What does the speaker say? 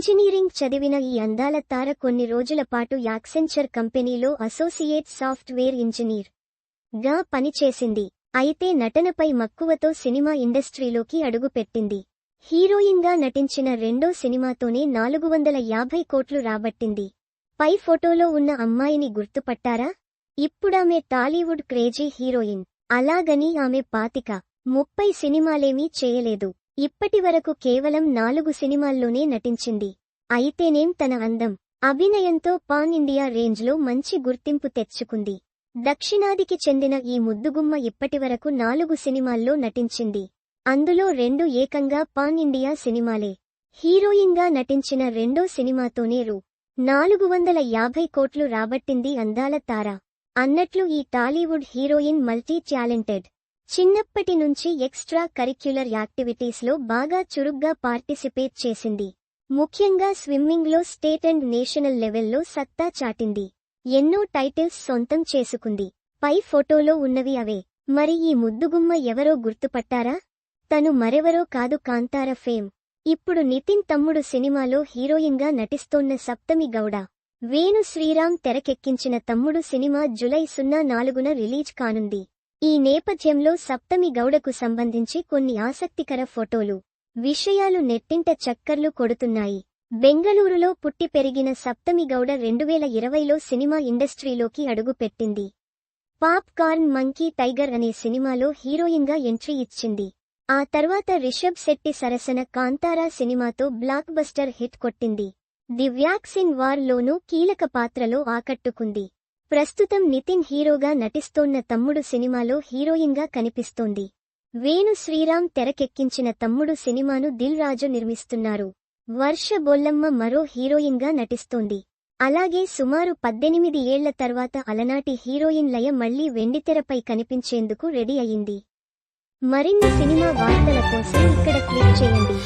Engineering చదివిన ఈ అందాల తార కొన్ని రోజుల పాటు యాక్సెంచర్ కంపెనీలో అసోసియేట్ సాఫ్ట్వేర్ ఇంజనీర్గా పనిచేసింది. అయితే నటనపై మక్కువతో సినిమా ఇండస్ట్రీలోకి అడుగుపెట్టింది. హీరోయిన్గా నటించిన రెండో సినిమాతోనే నాలుగు వందల యాభై కోట్లు రాబట్టింది. పై ఫోటోలో ఉన్న అమ్మాయిని గుర్తుపట్టారా? ఇప్పుడామె టాలీవుడ్ క్రేజీ హీరోయిన్. అలాగని ఆమె పాతిక ముప్పై సినిమాలేమీ చేయలేదు. ఇప్పటివరకు కేవలం నాలుగు సినిమాల్లోనే నటించింది. అయితేనేం తన అందం. అభినయంతో పాన్ ఇండియా రేంజ్లో మంచి గుర్తింపు తెచ్చుకుంది. దక్షిణాదికి చెందిన ఈ ముద్దుగుమ్మ ఇప్పటివరకు నాలుగు సినిమాల్లో నటించింది. అందులో రెండు ఏకంగా పాన్ ఇండియా సినిమాలే. హీరోయిన్గా నటించిన రెండో సినిమాతోనే రూ. నాలుగు వందల యాభై కోట్లు రాబట్టింది అందాల తార. అన్నట్లు ఈ టాలీవుడ్ హీరోయిన్ మల్టీ టాలెంటెడ్. చిన్నప్పటి నుంచి ఎక్స్ట్రా కరిక్యులర్ యాక్టివిటీస్లో బాగా చురుగ్గా పార్టిసిపేట్ చేసింది. ముఖ్యంగా స్విమ్మింగ్లో స్టేట్ అండ్ నేషనల్ లెవెల్లో సత్తా చాటింది. ఎన్నో టైటిల్స్ సొంతం చేసుకుంది. పై ఫోటోలో ఉన్నవి అవే. మరి ఈ ముద్దుగుమ్మ ఎవరో గుర్తుపట్టారా? తను మరెవరో కాదు కాంతార ఫేమ్. ఇప్పుడు నితిన్ తమ్ముడు సినిమాలో హీరోయిన్గా నటిస్తోన్న సప్తమి గౌడ. వేణు శ్రీరామ్ తెరకెక్కించిన తమ్ముడు సినిమా జులై సున్నా నాలుగున రిలీజ్ కానుంది. ఈ నేపథ్యంలో సప్తమి గౌడకు సంబంధించి కొన్ని ఆసక్తికర ఫోటోలు. విషయాలు నెట్టింట చక్కర్లు కొడుతున్నాయి. బెంగళూరులో పుట్టి పెరిగిన సప్తమి గౌడ రెండువేల ఇరవైలో సినిమా ఇండస్ట్రీలోకి అడుగుపెట్టింది. పాప్ కార్న్ మంకీ టైగర్ అనే సినిమాలో హీరోయిన్గా ఎంట్రీ ఇచ్చింది. ఆ తర్వాత రిషబ్ శెట్టి సరసన కాంతారా సినిమాతో బ్లాక్ బస్టర్ హిట్ కొట్టింది. ది వ్యాక్సిన్ వార్లోనూ కీలక పాత్రలో ఆకట్టుకుంది. ప్రస్తుతం నితిన్ హీరోగా నటిస్తోన్న తమ్ముడు సినిమాలో హీరోయిన్గా కనిపిస్తోంది. వేణు శ్రీరామ్ తెరకెక్కించిన తమ్ముడు సినిమాను దిల్ రాజు నిర్మిస్తున్నారు. వర్ష బొల్లమ్మ మరో హీరోయిన్గా నటిస్తోంది. అలాగే సుమారు పద్దెనిమిది ఏళ్ళ తర్వాత అలనాటి హీరోయిన్ లయ మళ్ళీ వెండితెరపై కనిపించేందుకు రెడీ అయింది. మరిన్ని సినిమా వార్తల కోసం ఇక్కడ క్లిక్ చేయండి.